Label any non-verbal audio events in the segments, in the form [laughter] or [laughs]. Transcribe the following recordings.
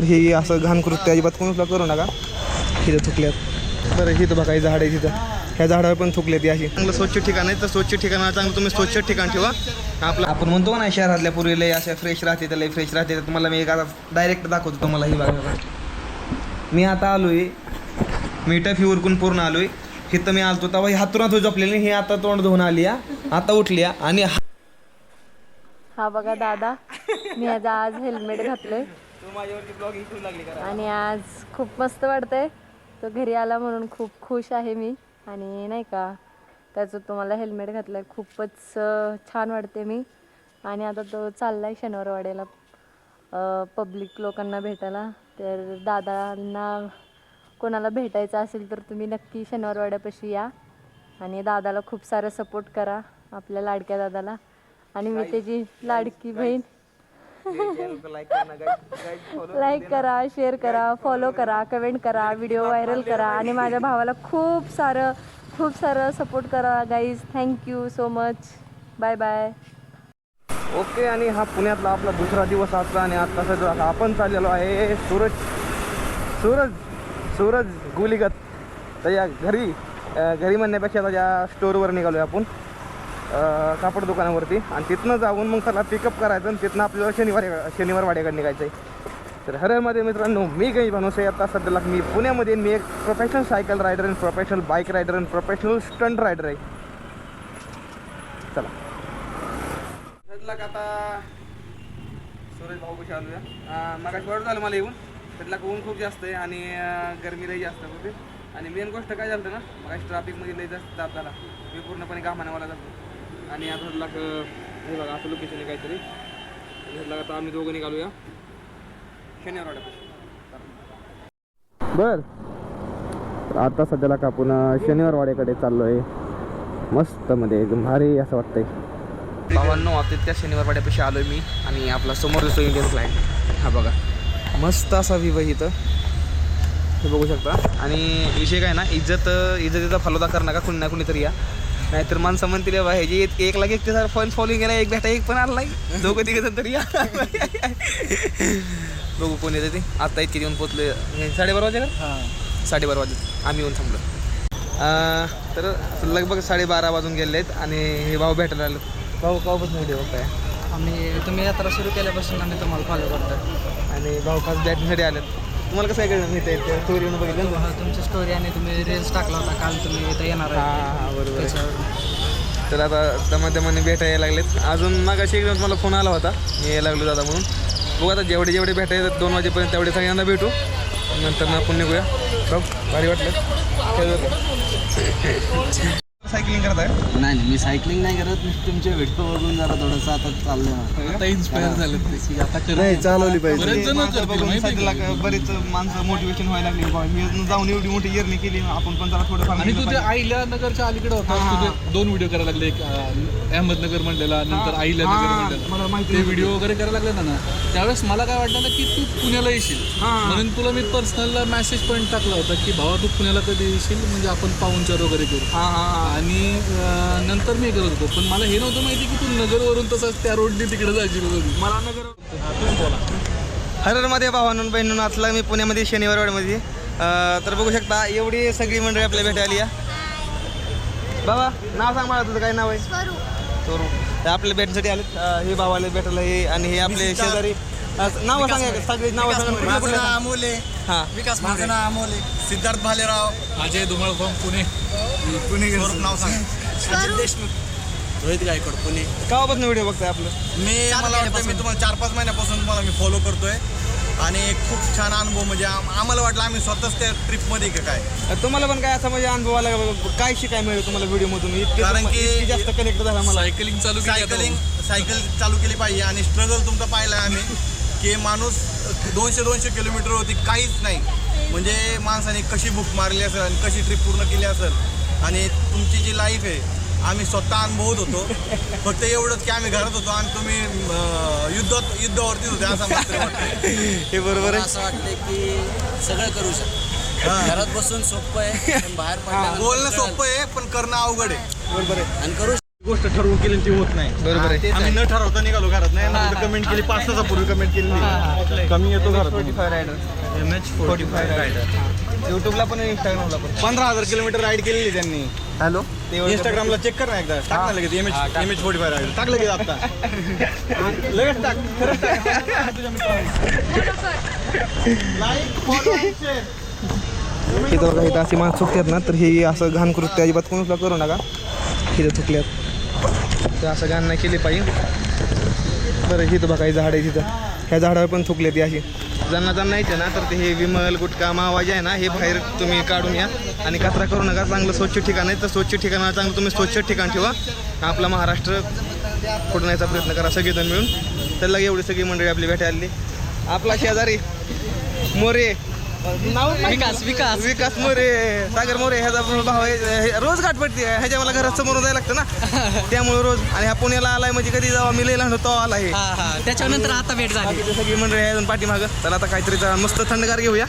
तर हे असं घाण कृत्य अजिबात कोणीच करू नका. हिथं थुकल्यात. तर इथं बघा हे झाड आहे तिथं ह्या झाडावर पण थुकल्यात अशी. चांगलं स्वच्छ ठिकाण आहे. तर स्वच्छ ठिकाणाला चांगलं तुम्ही स्वच्छ ठिकाण ठेवा. आपलं आपण म्हणतो ना शहरातल्या पूर्वी लय अशा फ्रेश राहते तर लय फ्रेश राहते. तर तुम्हाला मी एक आता डायरेक्ट दाखवतो तुम्हाला ही बघा मी आता आलोय. मी टफी उरकून पूर्ण आलोय. हिथं मी आलतो तेव्हा ही हातून झोपलेली ही आता तोंड धुवून आली आता उठली आणि हा- बघा दादा. मी आज आज हेल्मेट घातलंय. आणि आज खूप मस्त वाटतंय. तो घरी आला म्हणून खूप खुश आहे मी. आणि नाही का त्याचं तुम्हाला हेल्मेट घातलंय. खूपच अं, छान वाटते मी. आणि आता तो चाललाय शनिवारवाड्याला पब्लिक लोकांना भेटायला. तर दादांना कोणाला भेटायचं असेल तर तुम्ही नक्की शनिवारवाड्यापाशी या. आणि दादाला खूप सारं सपोर्ट करा आपल्या लाडक्या दादाला. आणि मी त्याची लाडकी बहीण लाईक करा शेअर करा फॉलो करा कमेंट करा व्हिडिओ व्हायरल करा. आणि माझ्या भावाला खूप सारं खूप सारं सपोर्ट करा guys thank you so much bye bye okay आणि हा पुण्यातला आपला दुसरा दिवस आजचा आणि आता सध्या आपण चाललेलो आहे सूरज सूरज सूरज गुलीगत. तर या घरी घरी म्हणण्यापेक्षा त्याच्या स्टोरवर निघालो आहे आपण. कापड दुकानावरती. आणि तिथनं जाऊन मग त्याला पिकअप करायचं आणि तिथनं आपल्याला शनिवार शनिवार वाड्याकडे निघायचं आहे तर हरमध्ये मित्रांनो मी काही बनवस आहे आता सध्याला मी पुण्यामध्ये मी एक प्रोफेशनल सायकल रायडर आणि प्रोफेशनल बाईक रायडर आणि प्रोफेशनल स्टंट रायडर आहे. चला. का आता सूरज भाऊ कशी आलो मग शॉर्ट झालं मला येऊन. त्यातला ऊन खूप जास्त आहे आणि अं, गरमी लई जास्त होते. आणि मेन गोष्ट काय झालं ना मग ट्रॅफिकमध्ये लई जास्त जात झाला. मी पूर्णपणे घामाने मला जातो आणि आता लाग हे बघा असं लोकेशन आहे काहीतरी. म्हटलं आता आम्ही दोघं निघालो या शनिवार बर. आता सध्याला का आपण शनिवार वाड्याकडे चाललो आहे मस्त मध्ये एकदम भारी असं वाटतंय. भावांनो आता त्या शनिवार वाड्यापाशी आलोय मी आणि आपला समोर दिसतो इंडियन फ्लॅग हा बघा. मस्त असा विवाह इथं. हे बघू शकता. आणि विषय काय ना इज्जत इज्जतीचा फलोदा कर नका कुणी ना कुणीतरी या. नाहीतर माणसं म्हणतील बा ह्याची एक एक लागे ते फॉइन फॉलोइंग गेला एक भेटा एक पण आला नाही. दोघं तिघं जण तरी या बघू कोण येतं ते? आता इतके येऊन पोचले साडेबारा वाजे का? साडेबारा वाजत आम्ही येऊन थांबलो. अं, तर लगभग साडेबारा वाजून गेले आहेत आणि हे भाऊ भेटायला आलो भाऊ कापासून व्हिडिओ बघताय आम्ही तुम्ही यात्रा सुरू केल्यापासून आम्ही तुम्हाला फॉलो करतो आणि भाऊ खास बॅटिंगसाठी आलेत. तुम्हाला कसं काय माहिती आहे स्टोरी येऊन बघितलं? ना? तुमची स्टोरी आणि तुम्ही रील्स टाकला होता काल तुम्ही इथं येणार हा आहे हा बरोबर आहे. त्याच्यावर. तर आता दमादमाने भेटायला लागलेत. अजून मग अशी एकदम मला फोन आला होता. मी यायला लागलो दादा म्हणून. बघू आता जेवढे जेवढे भेटायचे दोन वाजेपर्यंत तेवढे सगळ्यांना भेटू. नंतर ना आपण निघूया. बघ भारी वाटलं. सायकलिंग करत आहे? नाही मी सायकलिंग नाही करत तुमचे व्हिडिओ बघून जरा थोडंसं आता चाललंय आता इन्स्पायर झालं आता नाही चालवली पाहिजे. बरीच माणसं मोटिवेशन व्हायला लागली मी जाऊन एवढी मोठी इयरनी केली आपण पण जरा थोडंफार आणि तू केलं ते पाहिजे. आईला नगरच्या अलीकडे होता. तुझे दोन व्हिडिओ करायला लागले. एक अहमदनगर म्हणलेला नंतर आईला हा, नगर मला म्हणलेला माहिती ते. व्हिडिओ वगैरे करायला लागले ना त्यावेळेस मला काय वाटलं ना की तू पुण्याला येशील. हा. म्हणून तुला मी पर्सनल मेसेज पण टाकला होता की भावा तू पुण्याला कधी येशील? म्हणजे आपण पाहुणचार वगैरे करू. हा हा हा. आणि नंतर मी करत होतो. पण मला हे नव्हतं माहिती की तू नगरवरून तसंच त्या रोडने तिकडे जायची होती मला नगर हररमध्ये भावांनो बहिणून असला मी पुण्यामध्ये शनिवारवाड्यामध्ये अं, तर बघू शकता एवढी सगळी मंडळी आपल्या भेटायला आली आहे. बाबा नाव सांग मला तुझं काय नाव आहे? आपल्या भेटण्यासाठी आले हे भावाला भेटायला हे आणि हे आपले शेजारी नावं सांगा सगळी नावं सांगा. अमोले. हां. विकास माझं नाव अमोले. सिद्धार्थ भालेराव. अजय धुमाळ फ्रॉम पुणे. पुणे नाव सांग. अजित देशमुख. रोहित गायकवाड पुणे. केव्हापासून व्हिडिओ बघताय आपलं? मी मला वाटतं मी तुम्हाला चार पाच महिन्यापासून तुम्हाला मी फॉलो करतोय. आणि खूप छान अनुभव म्हणजे आम- आम्हाला वाटलं आम्ही स्वतःच त्या ट्रिपमध्ये का काय? तुम्हाला पण काय असं म्हणजे अनुभव आला का? काय शिकाय मिळेल तुम्हाला व्हिडिओमधून? इतके कारण की- जास्त कनेक्ट झाला मला. सायकलिंग चालू. सायकलिंग सायकल चालू केली पाहिजे आणि स्ट्रगल तुमचा पाहिला आम्ही. की माणूस दोनशे दोनशे किलोमीटर होती काहीच नाही. म्हणजे माणसाने कशी बुक मारली असेल आणि कशी ट्रिप पूर्ण केली असेल. आणि तुमची जी लाईफ आहे आम्ही स्वतः अनुभवत होतो. फक्त एवढंच की आम्ही घरात होतो आणि तुम्ही युद्धात युद्धावरतीच होते असं हे बरोबर आहे. असं वाटतं की सगळं करू शकतो. घरात बसून सोपं आहे पण बाहेर बोलणं. सोपं आहे पण करणं अवघड आहे. बरोबर आहे. आणि करू गोष्ट ठरवून केली ती होत नाही. बरोबर आहे. आम्ही न ठरवता निघालो घरात. नाही कमेंट केली पाच तासापूर्वी कमेंट केली. कमी येतो घरात. Forty five rider M H forty five rider युट्यूबला पण इंस्टाग्रामला पण. पंधरा हजार किलोमीटर राईड केलेली त्यांनी. हॅलो इंस्टाग्रामला चेक कर ना एकदा. टाक ना लगेच. M H M H forty five ride टाक लगेच आता. [laughs] लगेच टाक. खरंच तुझ्या माणसं चुकतात ना तर हे असं घाण कृत्य अजिबात कोणीच करू नका. इथं चुकल्यात. तर असं घाण नाही केली पाहिजे बरं इथं बघा हे झाड आहे तिथं ह्या झाडावर पण थुकले ती अशी. ज्यांना ज्यांना येते ना तर ते हे विमल गुटखा मावा जे आहे ना हे बाहेर तुम्ही काढून या. आणि कचरा करू नका चांगलं स्वच्छ ठिकाण आहे. तर स्वच्छ ठिकाणाला चांगलं तुम्ही स्वच्छ ठिकाण ठेवा. आपला महाराष्ट्र फोडण्याचा प्रयत्न करा सगळेजण मिळून. त्याला एवढी सगळी मंडळी आपली भेटायला आली. आपला शेजारी मोरे. विकास विकास. विकास मोरे सागर मोरे ह्याचा भाव आहे. रोज गाठ पडते. ह्याच्या मला घरात समोर जायला लागतं ना. [laughs] त्यामुळे रोज. आणि हा पुण्याला आलाय म्हणजे कधी जावा? मी लई लहान होतो आला हे हा हा. त्याच्यानंतर आता भेट झाली. सगळी मंडळी आहे अजून पाठीमागं. चला आता काहीतरी जा- मस्त थंडगार घेऊया.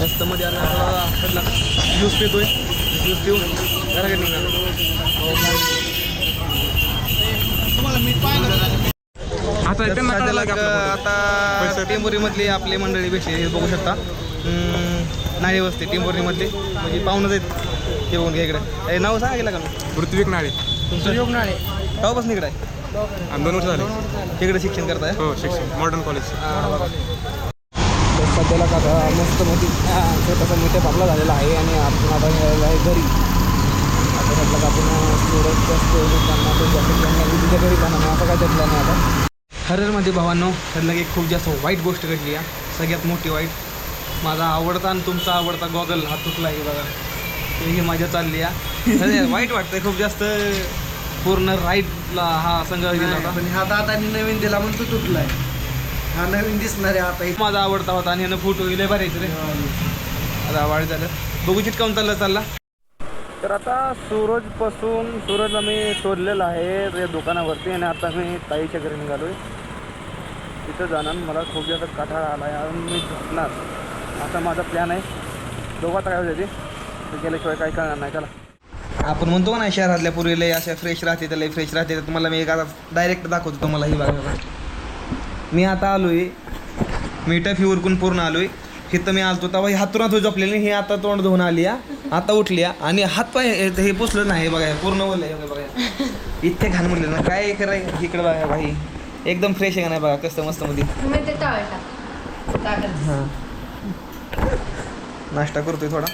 मस्त मध्ये आला ज्यूस पितोय. ज्यूस पिऊन घराकडे आता आता टेंबोरीमधली आपली मंडळी भेटली बघू शकता. नाळे वस्ती टेंबोरीमधली म्हणजे पाहुणच आहेत ते बघून घ्या इकडे. ए, नाव सांगा गेला का ऋत्विक नाळे. तुमचं? नाळे. गावापासून इकडे आहे? आणि दोन वर्ष झाले. तिकडे शिक्षण करताय? हो शिक्षण. मॉडर्न कॉलेज सध्याला का आता मस्त मोठी छोटासा मीटअप आपला झालेला आहे आणि आपण आता आहे घरी. आता म्हटलं का आपण थोडं जास्त लोकांना तो जास्त त्यांना तिच्या घरी जाणार नाही असं काय त्यातलं नाही आता. हररमध्ये भावांनो ठरलं की खूप जास्त वाईट गोष्ट घडली आहे सगळ्यात मोठी वाईट माझा आवडता आणि तुमचा आवडता गॉगल हा तुटला आहे बघा. ही मजा चालली आहे वाईट वाटतंय खूप जास्त पूर्ण राईटला हा संघ दिला होता. पण हा दादानी नवीन दिला म्हणून तो तुटलाय. हा नवीन दिसणार आहे आता. माझा आवडता होता आणि ह्यानं फोटो लय भरायचं रे. आता वाढ झालं. बघू चिटकावून चाललं चालला. तर आता सूरजपासून सूरजला मी शोधलेलं आहे या दुकानावरती आणि आता मी ताईच्या घरी निघालो आहे तिथं जाणार मला खूप जास्त कठाळा आला आहे आणि मी झोपणार. असा माझा प्लॅन आहे. दोघं आता काय होते ते. गेल्याशिवाय काही कळणार नाही. चला. आपण म्हणतो ना शहरातल्या पूर्वी लय अशा फ्रेश राहते तर लय फ्रेश राहते. तर तुम्हाला मी एक आता डायरेक्ट दाखवतो तुम्हाला ही बघा. मी आता आलोय. मी टफी उरकून पूर्ण आलोय. इथं मी आलतो तेव्हा ही हातुरात झोपलेली ही आता तोंड धुवून आली हा. आता उठली. आणि हात पाय हे पुसलं नाही बघा पूर्ण बोललं हे बघा. इतके घाण म्हणले ना काय कराय इकडे बघा भाई. एकदम फ्रेश आहे का नाही बघा कसं मस्त मध्ये. हां. नाश्ता करतोय थोडा.